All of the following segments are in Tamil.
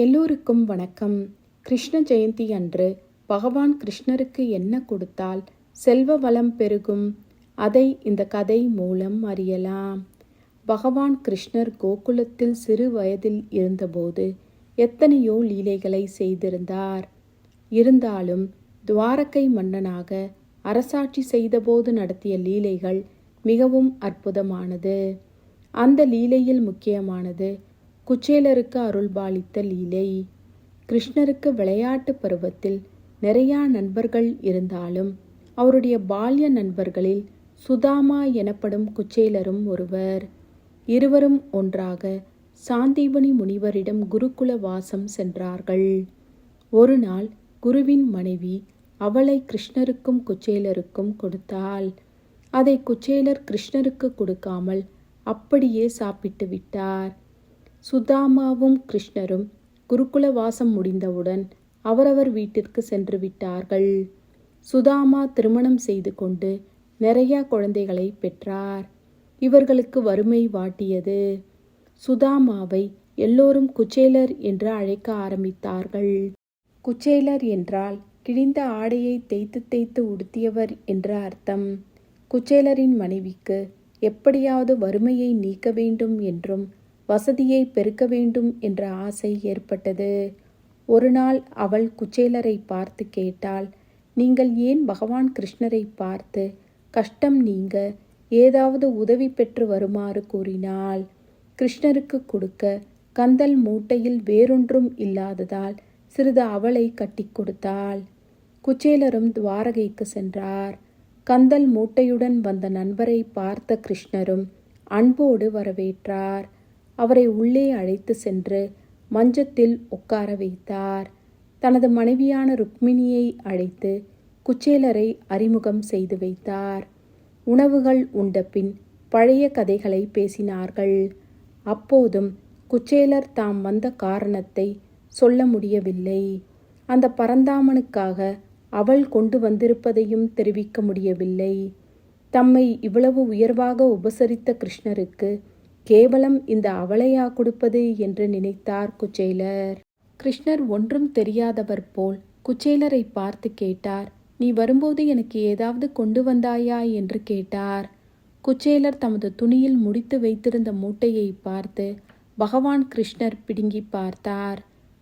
எல்லோருக்கும் வணக்கம். கிருஷ்ண ஜெயந்தி அன்று பகவான் கிருஷ்ணருக்கு என்ன கொடுத்தால் செல்வ வளம் பெருகும். அதை இந்த கதை மூலம் அறியலாம். பகவான் கிருஷ்ணர் கோகுலத்தில் சிறு வயதில் இருந்தபோது எத்தனையோ லீலைகளை செய்திருந்தார். இருந்தாலும் துவாரகை மன்னனாக அரசாட்சி செய்தபோது நடத்திய லீலைகள் மிகவும் அற்புதமானது. அந்த லீலையில் முக்கியமானது குச்சேலருக்கு அருள்பாலித்த லீலை. கிருஷ்ணருக்கு விளையாட்டு பருவத்தில் நிறையா நண்பர்கள் இருந்தாலும் அவருடைய பால்ய நண்பர்களில் சுதாமா எனப்படும் குச்சேலரும் ஒருவர். இருவரும் ஒன்றாக சாந்தீபனி முனிவரிடம் குருகுல வாசம் சென்றார்கள். ஒரு நாள் குருவின் மனைவி அவளை கிருஷ்ணருக்கும் குச்சேலருக்கும் கொடுத்தாள். அதை குச்சேலர் கிருஷ்ணருக்கு கொடுக்காமல் அப்படியே சாப்பிட்டு விட்டார். சுதாமாவும் கிருஷ்ணரும் குருகுல வாசம் முடிந்தவுடன் அவரவர் வீட்டிற்கு சென்று விட்டார்கள். சுதாமா திருமணம் செய்து கொண்டு நிறைய குழந்தைகளை பெற்றார். இவர்களுக்கு வறுமை வாட்டியது. சுதாமாவை எல்லோரும் குச்சேலர் என்று அழைக்க ஆரம்பித்தார்கள். குச்சேலர் என்றால் கிழிந்த ஆடையை தேய்த்து தேய்த்து உடுத்தியவர் என்ற அர்த்தம். குச்சேலரின் மனைவிக்கு எப்படியாவது வறுமையை நீக்க வேண்டும் என்றும் வசதியை பெருக்க வேண்டும் என்ற ஆசை ஏற்பட்டது. ஒரு நாள் அவள் குச்சேலரை பார்த்து கேட்டாள் நீங்கள் ஏன் பகவான் கிருஷ்ணரை பார்த்து கஷ்டம் நீங்க? ஏதாவது உதவி பெற்று வருமாறு கூறினாள். கிருஷ்ணருக்கு கொடுக்க கந்தல் மூட்டையில் வேறொன்றும் இல்லாததால் சிறிது அவளை கட்டி கொடுத்தாள். குச்சேலரும் துவாரகைக்கு சென்றார். கந்தல் மூட்டையுடன் வந்த நண்பரை பார்த்த கிருஷ்ணரும் அன்போடு வரவேற்றார். அவரை உள்ளே அழைத்து சென்று மஞ்சத்தில் உட்கார வைத்தார். தனது மனைவியான ருக்மிணியை அழைத்து குச்சேலரை அறிமுகம் செய்து வைத்தார். உணவுகள் உண்டபின் பழைய கதைகளை பேசினார்கள். அப்போதும் குச்சேலர் தாம் வந்த காரணத்தை சொல்ல முடியவில்லை. அந்த பரந்தாமனுக்காக அவள் கொண்டு வந்திருப்பதையும் தெரிவிக்க முடியவில்லை. தம்மை இவ்வளவு உயர்வாக உபசரித்த கிருஷ்ணருக்கு கேவலம் இந்த அவளையா கொடுப்பது என்று நினைத்தார் குச்சேலர் கிருஷ்ணர் ஒன்றும் தெரியாதவர் போல் குச்சேலரை பார்த்து கேட்டார் நீ வரும்போது எனக்கு ஏதாவது கொண்டு வந்தாயா? என்று கேட்டார். குச்சேலர் தமது துணியில் முடித்து வைத்திருந்த மூட்டையை பார்த்து பகவான் கிருஷ்ணர் பிடுங்கி பார்த்தார்.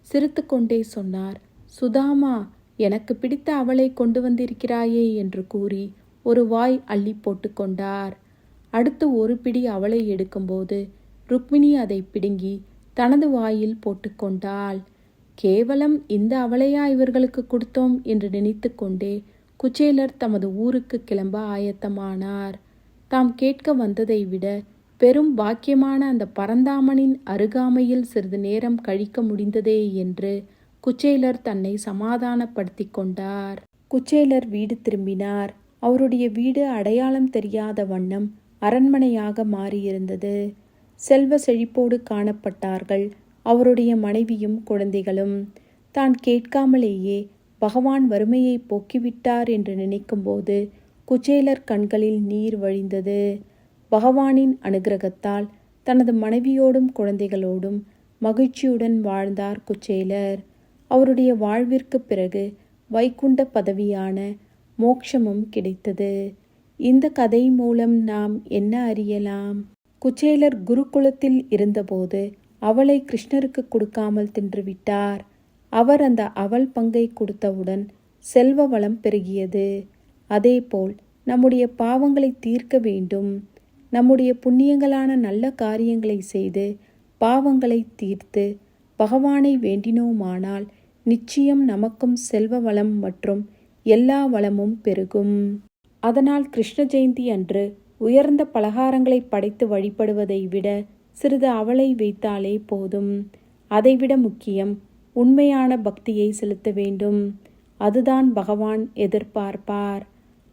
சிரித்து கொண்டே சொன்னார் சுதாமா எனக்கு பிடித்த அவளை கொண்டு வந்திருக்கிறாயே? என்று கூறி ஒரு வாய் அள்ளி போட்டுக்கொண்டார் அடுத்து ஒரு பிடி அவளை எடுக்கும்போது ருக்மிணி அதை பிடுங்கி தனது வாயில் போட்டுக்கொண்டாள் கேவலம் இந்த அவளையா இவர்களுக்கு கொடுத்தோம்? என்று நினைத்து கொண்டே குச்சேலர் தமது ஊருக்கு கிளம்ப ஆயத்தமானார். தாம் கேட்க வந்ததை விட பெரும் பாக்கியமான அந்த பரந்தாமனின் அருகாமையில் சிறிது நேரம் கழிக்க முடிந்ததே என்று குச்சேலர் தன்னை சமாதானப்படுத்தி கொண்டார். குச்சேலர் வீடு திரும்பினார். அவருடைய வீடு அடையாளம் தெரியாத வண்ணம் அரண்மனையாக மாறியிருந்தது. செல்வ செழிப்போடு காணப்பட்டார்கள் அவருடைய மனைவியும் குழந்தைகளும். தான் கேட்காமலேயே பகவான் வறுமையை போக்கிவிட்டார் என்று நினைக்கும்போது குச்சேலர் கண்களில் நீர் வழிந்தது. பகவானின் அனுகிரகத்தால் தனது மனைவியோடும் குழந்தைகளோடும் மகிழ்ச்சியுடன் வாழ்ந்தார் குச்சேலர். அவருடைய வாழ்விற்கு பிறகு வைகுண்ட பதவியான மோட்சமும் கிடைத்தது. இந்த கதை மூலம் நாம் என்ன அறியலாம்? குச்சேலர் குருகுலத்தில் இருந்தபோது அவளை கிருஷ்ணருக்கு கொடுக்காமல் தின்றுவிட்டார். அவர் அந்த அவள் பங்கை கொடுத்தவுடன் செல்வ வளம் பெருகியது. அதேபோல் நம்முடைய பாவங்களை தீர்க்க வேண்டும். நம்முடைய புண்ணியங்களான நல்ல காரியங்களை செய்து பாவங்களை தீர்த்து பகவானை வேண்டினோமானால் நிச்சயம் நமக்கும் செல்வ வளம் மற்றும் எல்லா வளமும் பெருகும். அதனால் கிருஷ்ண ஜெயந்தி அன்று உயர்ந்த பலகாரங்களை படைத்து வழிபடுவதை விட சிறிது அவளை வைத்தாலே போதும். அதைவிட முக்கியம் உண்மையான பக்தியை செலுத்த வேண்டும். அதுதான் பகவான் எதிர்பார்ப்பார்.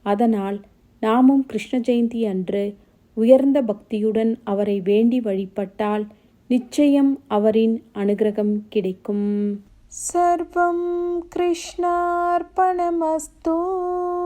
அதனால் நாமும் கிருஷ்ண ஜெயந்தி அன்று உயர்ந்த பக்தியுடன் அவரை வேண்டி வழிபட்டால் நிச்சயம் அவரின் அனுகிரகம் கிடைக்கும். சர்வம் கிருஷ்ணார்பணமஸ்தூ.